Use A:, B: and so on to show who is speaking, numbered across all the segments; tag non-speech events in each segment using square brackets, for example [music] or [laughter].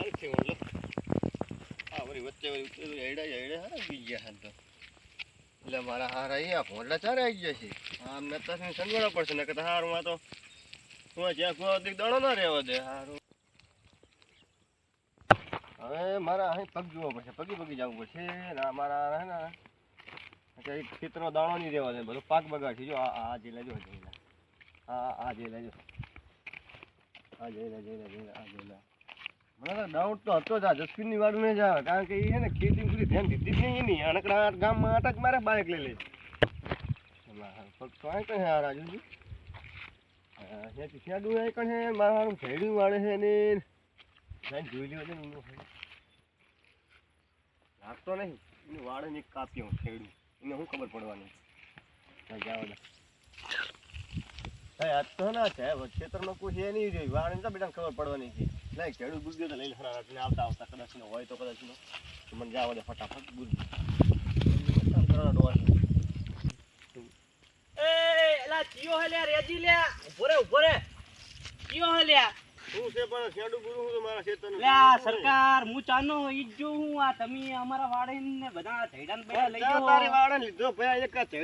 A: હારી થઈ વળલો આ વળી વચ્ચે વળી ઉતરેલું એડા એડા હારા બી ગયા હાલ તો. એટલે મારા હારા અહીંયા ભોંડલા ચારે આવી ગયા છે. આ મેં તો સંગળો પડશે ને કે હારું આ તો હું જ્યાં કોઈ દીક દાણો ના રહેવા દે, હારું. હવે મારા અહીં પગ જોવો પડશે, પગી પગી જવું પડશે. ને આ મારા હે ને ખેતરનો દાણો નહીં રહેવા દે, બધો પાક બગાડશે. જો, આ આ જે લેજો, આ આ જે આ જે લે જે લે જે લે, આ જે લે. મને ડાઉટ તો હતો જ આ જસવીરની વાળું જ કારણ કે એ ને ખેતી પૂરી ધ્યાન દીધી જ નહીં એની. અણકડા ગામમાં અટક મારે બાઇક લઈ લે ફક્ત હારું કહે કઈ આ રાજુજી. ત્યાંથી શેડું અહીં કણ હે મારા હારું ભેડું વાળે છે ને. જઈને જોઈ લ્યો છે. લાગતો નહીં. એને વાળે ને કાપ્યો ખેડું. એને શું ખબર પડવાની? જાઓ આજ તો ના છે ખેતરમાં કોઈ છે નહીં જોઈ વાળે તો બેટા ખબર પડવાની છે. નહીં, ખેડૂત બુદ્ધિ તો લઈને ને આવતા આવતા કદાચ હોય તો કદાચ તો મને જાવ દે ફટાફટ બુદ્ધિ
B: એ, એલા ચિયો હે લ્યા રેજી લ્યા? ઊભો રે ઊભો રે. હે લ્યા
A: શું છે પણ શેડું ગુરુ હું તો મારા ખેતરનું?
B: લ્યા સરકાર હું ચાનો ઈ જ હું આ તમે અમારા વાડીને બધા ઝૈડાને બેડા લઈ જાઓ.
A: તારી વાળે લીધો ભાઈ એક આ તો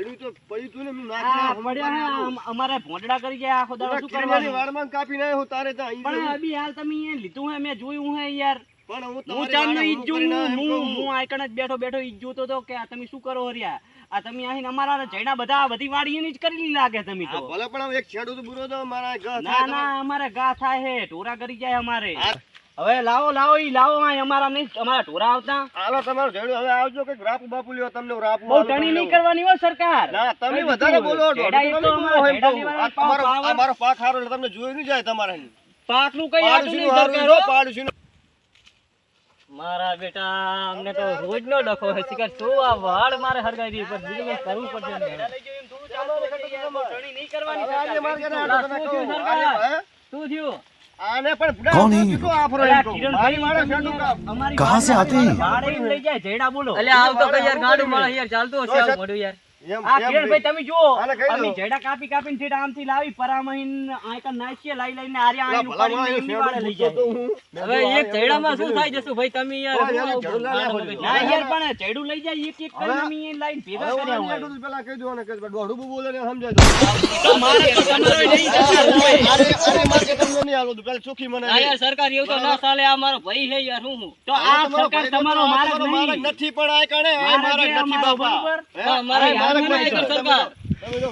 A: પડ્યું તું ને મેં નાખી
B: પડ્યા અમારે ભોંડડા કરી ગયા આખો દાડો શું
A: કિરણની
B: કરવાનું?
A: કાપી નાખ્યો હું તારે ત્યાં
B: પણ અભી હાલ તમે લીધું હે મેં જોયું હે યાર.
A: પણ હું
B: હું આઈકણ જ બેઠો બેઠો ઈજ્જુ તો કે તમે શું કરો હરિયા? આ તમે અહીં અમારા જૈડા બધા બધી વાડીની જ કરી લાગે તમે તો.
A: ભલે પણ એક છેડો તો બુરો તો અમારા ગા
B: ના ના અમારે ગા થાય હે ટોરા કરી જાય અમારે. હવે લાવો લાવો ઈ લાવો આ અમારા નહીં અમારા ઢોરા આવતા.
A: હાલો તમારો છેડું હવે આવજો કે રાપુ બાપુ લ્યો તમને રાપ
B: બહુ ટણી નહીં કરવાની હોય સરકાર.
A: ના તમે વધારે બોલો તમારો પાક હારો તમને જોઈ નહીં જાય તમારે.
B: પાકનું કઈ
A: આટલું
B: નહીં સરકાર. હો.
A: પાડોશીનું.
B: મારા બેટા અમને તો રોજ નો ડખો હે શિકાર શું આ વાળ મારે હરગાઈ દી પર બીજું કઈ કરવું પડશે શું. થયું
A: આજે,
B: સરકાર?
A: હે?
B: શું થયું
A: આને પણ ભૂડા
C: કોણ
A: તો
C: હે?
A: કેટલો આફરો એમ
B: અલ્યા,
A: કહું.
B: કિરણભાઈ,
A: મારી
B: આ કિરણભાઈ તમે જુઓ
A: આને કહી દો.
B: અમે જયડા કાપી કાપીને ઠેઠ આમથી લાવી પરામહીન આયકન નાખીએ લાઈ લઈને આર્યા
A: પેલા
B: ઉપાડીને
A: માણસ
B: એમની
A: છેડું
B: વાળે લઈ જાય.
D: હવે એક
A: આ
D: શું થાય જશું ભાઈ તમે યાર
A: હા, યાર,
D: હું
A: ઝેડું ના
D: ગાડું
A: નાખો
D: લગાડી
B: ના
A: હવે-
B: યાર પણ ચેડું લઈ જાય એક એક કરીને અમે એને ભેગા કર્યા હોય.
A: પેલા કહી દો અને કહી દોઢું બોલે ને સમજાય
B: મારે તો નહીં
A: અરે, અરે, મારે તમને નહીં આલવું. પેલા ચોખ્ખી મને
D: હા સરકાર એવું તો ના ચાલે આ મારો ભાઈ હે યાર હું હું?
B: તો
A: આ
B: સરકાર તમારો
A: નથી પણ આ કણે,
B: એ
A: નથી બાપા.
D: મારે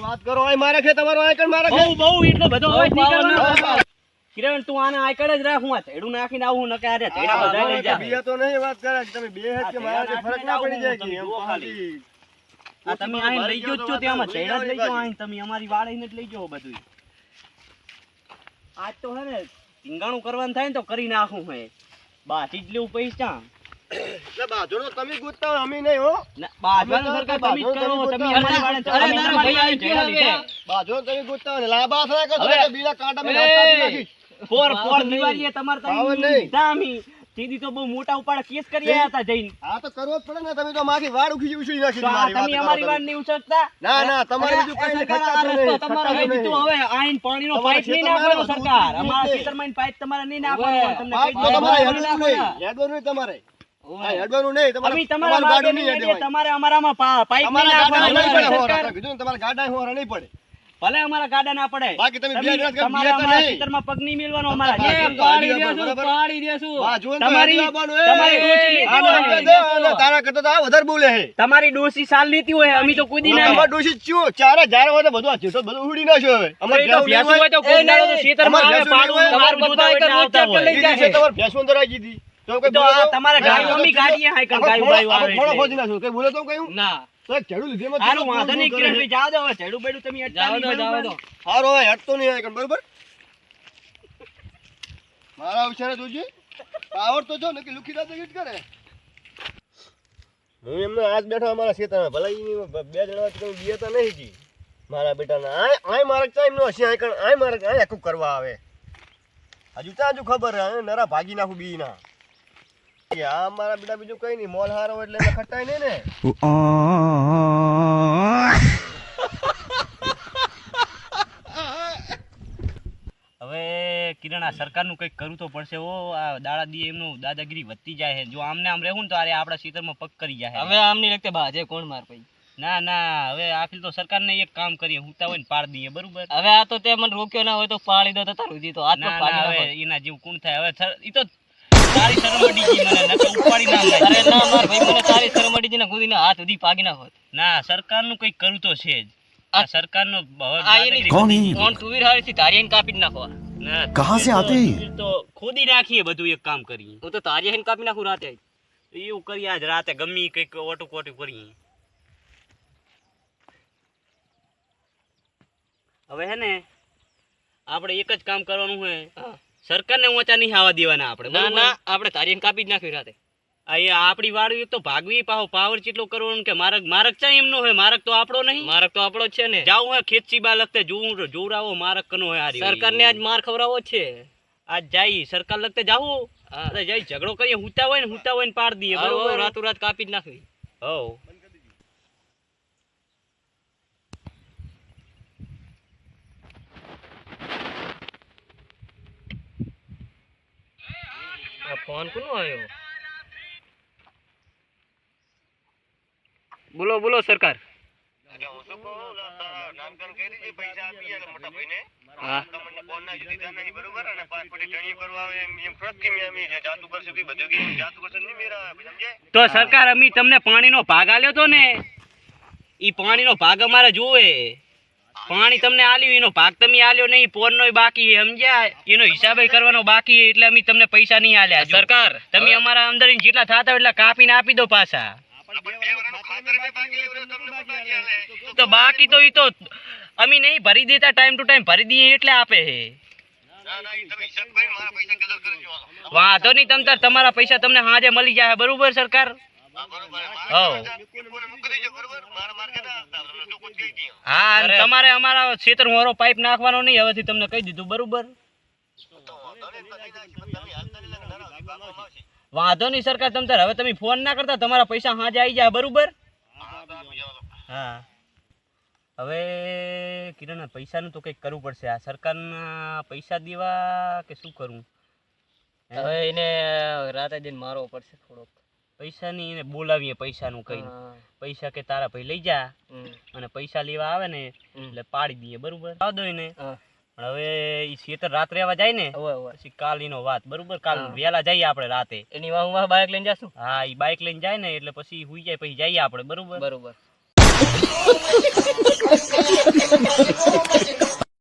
A: વાત કરો આ માર્ગ તમારો આ કણ માર્ગ
B: બહુ બહુ એટલો બધો અવાજ નહીં કરવાનો. કિરણ તું આને આકડ જ રાખ હું ચેડું નાખીને આવું નકે આરે ચેડા બધા લઈ જા.
A: બીયા તો નહીં વાત કરે તમે બે હેડ કે મારા ફરક ના પડી જાય કે એમ ખાલી.
B: આ તમે આઈ લઈ ગયો છો ત્યાંમાં ચેડા જ લઈ જાઓ આઈ તમે અમારી વાળીને જ લઈ જાઓ બધું આજ તો હે ને ઢીંગાણું કરવાનું થાય ને તો કરી નાખું હે. બાથી જ લેવું પૈસા
A: બાજુનો તમે ગોતતા અમે નહીં હો.
B: ના, બાજવાનું
A: અમે તો
B: સરકાર તમે કરો
A: તમે
B: તમે અમારી વાળે
D: અરે
B: અમે
D: ભાઈ આવી ગયો
B: લીધા.
A: બાજુનો તમે ગોતતા હોય ને લાંબા થાય કે
B: હવે-
A: તો બીજા કાંટા મેં કાપી નાખીશ.
B: પોર
D: પાવર
B: પોર
D: નહીં.
B: દિવાળીએ તમારે તમે
A: નહીં.
B: લીધા સીધી તો બહુ મોટા ઉપાડ કેસ કરી આયા હતા જઈને.
A: હા તો કરવો જ પડે ને તમે તો માખી વાડ ઉખી ઉછળી નાખી મારી
B: તમે અમારી વાડ નહીં ઉછળતા?
A: ના ના તમારે બીજું કઈ નહીં,
B: તમારો હવે
A: નહીં.
B: હવે. આઈન પાણીનો પાઇપ નહીં નાખવાનો સરકાર. અમારા. ખેતરમાં પાઇપ તમારે નહીં નાખવાનો. તમને
A: પાઇપ તો તમારે હેડવાનું નહીં, હેડવાનું તમારે. હેડવાનું નહીં, તમારે-
B: તમારા
A: ગાડું નહીં
B: તમારે અમારામાં પાઇપ નહીં
A: તમારા ગાડા
B: નાખવાનો.
A: નહીં પડે,
B: બરાબર,
A: હોરા.
B: સરકાર?
A: કીધું તમારા ગાડા હોરા નહીં પડે
B: ભલે અમારા ગાડા ના પડે
A: બાકી તમે બે દિવસ
B: તમારે અમારા ખેતરમાં પગ નહીં મિલવાનો અમારા
A: જે
D: પાડી દેશું પાડી દેશું
B: તમારી-. તમારી
A: તારા કરતા તો આ વધારે બોલે છે
B: તમારી ડોસી સાલ લીધી હોય અમે તો કુદી ના
A: અમાર ડોસી ચો ચારે જાર હોય તો બધું આ ચીટો બધું ઉડી નાખ્યો હવે. અમાર
B: તો
A: ભેંસું
B: ભેંસું હોય તો કોઈ ના તો ખેતરમાં
A: અમારે
B: આવે, પાડું
A: નહીં હોય.
B: તમારું એટલે આવતા હોય.
A: તમાર દિવસે અંદર આવી ગઈ
B: તમારે
A: ના,
B: અમી ગાયું બાયું
A: ખોળો-
B: આવે
A: આપણે ખોળો
B: એટલે.
A: કઈ બોલો તો કયું?
D: ના.
A: તો એક લીધે એમાં
B: હારું વાંધો નહીં
A: ફૂલ કરે.
B: દો હવે બેડું તમે અટકાવી
D: દો, જાઓ દો.
A: હારો હવે હટતો નહીં હોય બરોબર? મારા ઉછેરે જોજે પાવર તો જો ને લુખી દાદા હિટ કરે? હું એમને આજ બેઠો અમારા ખેતરમાં. ભલે બે જણા તો બીએ તો નહીં જી. મારા બેટાના. આય આય મારક ચા એમનો હશે? આય કણ આય મારક આય આખું કરવા આવે? હજુ ત્યાં હજુ ખબર હે? નરા ભાગી નાખું બી ના મારા બેટા બીજું કઈ નહીં મોલ હારો એટલે ખટાય નહીં ને.
B: હવે કિરણ આ સરકારનું કંઈક કરવું તો પડશે ઓ આ દાડા દી એમનું દાદાગીરી વધતી જાય છે. જો આમને આમ રહેવું ને તો આરે આપણા માં પગ કરી જાય
D: હવે આમની લગતે બાજે કોણ માર પછી
B: ના ના હવે આખી તો સરકારને એક કામ કરીએ હુંતા હોય ને પાડ દઈએ બરોબર?
D: હવે આ તો તે મને રોક્યો ના હોય તો પાડી દો તો તારું જી તો
B: ના ના
D: પાડી
B: હવે એના જેવું કોણ થાય? હવે ઈ તો તારી એક કામ કરીએ.
D: હું તો તારી હેન કાપી નાખું રાતે.
B: એવું કરી રાતે ગમી કંઈક ઓટુ કોટુ કરીએ. હવે હે ને એક જ કામ કરવાનું હોય. સરકારને ઊંચા નહીં આવવા દેવાના આપણે
D: ના ના આપણે તારીખ કાપી જ નાખ્યું રાતે.
B: આ એ આપણી વાળી તો ભાગવી પાહો પાવર ચેટલો કરવો કે મારક મારક ચા એમનો હોય મારક તો આપણો નહીં.
D: મારક તો આપણો છે ને.
B: જાવું હોય ખેત સીબા લગતે જોવું જોરાવો મારક કનો હોય હારી
D: સરકારને આજ માર ખવડાવો છે.
B: આજ જાય સરકાર લગતે જાવું
D: હા.
B: જાય ઝઘડો કરીએ હુતા હોય ને હુતા હોય ને પાડ દઈએ
D: બરોબર? રાતો રાત કાપી જ નાખવી.
B: હવ.
D: આ ફોન કોનો આવ્યો? બોલો બોલો સરકાર.
B: તો સરકાર અમે તમને પાણીનો ભાગ આલ્યો તો ને? ઈ પાણીનો ભાગ અમારે જોવે. પાણી તમને આલ્યું એનો ભાગ તમે આલ્યો નહીં પોરનો બાકી સમજ્યા? એનો હિસાબે કરવાનો બાકી એટલે અમે તમને પૈસા નહીં આલ્યા
D: સરકાર.
B: તમે અમારા અંદર જેટલા થતા હોય એટલા કાપીને આપી દો પાછા. તો બાકી તો એ તો અમે નહીં ભરી દેતા ટાઈમ ટુ ટાઈમ ભરી દઈએ એટલે આપે છે. વાંધો નહીં તમ તમારા પૈસા તમને હાજે મળી જાય બરોબર સરકાર? હા અને તમારે અમારા ક્ષેત્ર મોરો પાઇપ નાખવાનો નહીં હવેથી તમને કહી દીધું બરોબર? વાંધો નહીં સરકાર તમ તાર હવે તમે ફોન ના કરતા તમારા પૈસા હાજે આવી જાય બરોબર? હા હવે કિરણ પૈસાનું તો કંઈક કરવું પડશે. આ સરકારના પૈસા દેવા કે શું કરવું
D: હવે એને રાતે જઈને મારવો પડશે થોડોક.
B: પૈસાની એને બોલાવીએ પૈસાનું કઈ પૈસા કે તારા ભાઈ લઈ જા. અને પૈસા લેવા આવે ને એટલે પાડી દઈએ બરોબર? આવ દો ને પણ હવે ઈ ખેતર રાત્રે આવા જાય ને પછી કાલ એનો વાત બરોબર? કાલ
D: વેલા
B: વહેલા જઈએ આપણે રાતે.
D: એની વાહ વાહ બાઇક લઈને જાશું?
B: હા ઈ બાઇક લઈને જાય ને એટલે પછી હુઈ જાય પછી જઈએ આપણે બરોબર?
D: બરોબર. [laughs] [laughs]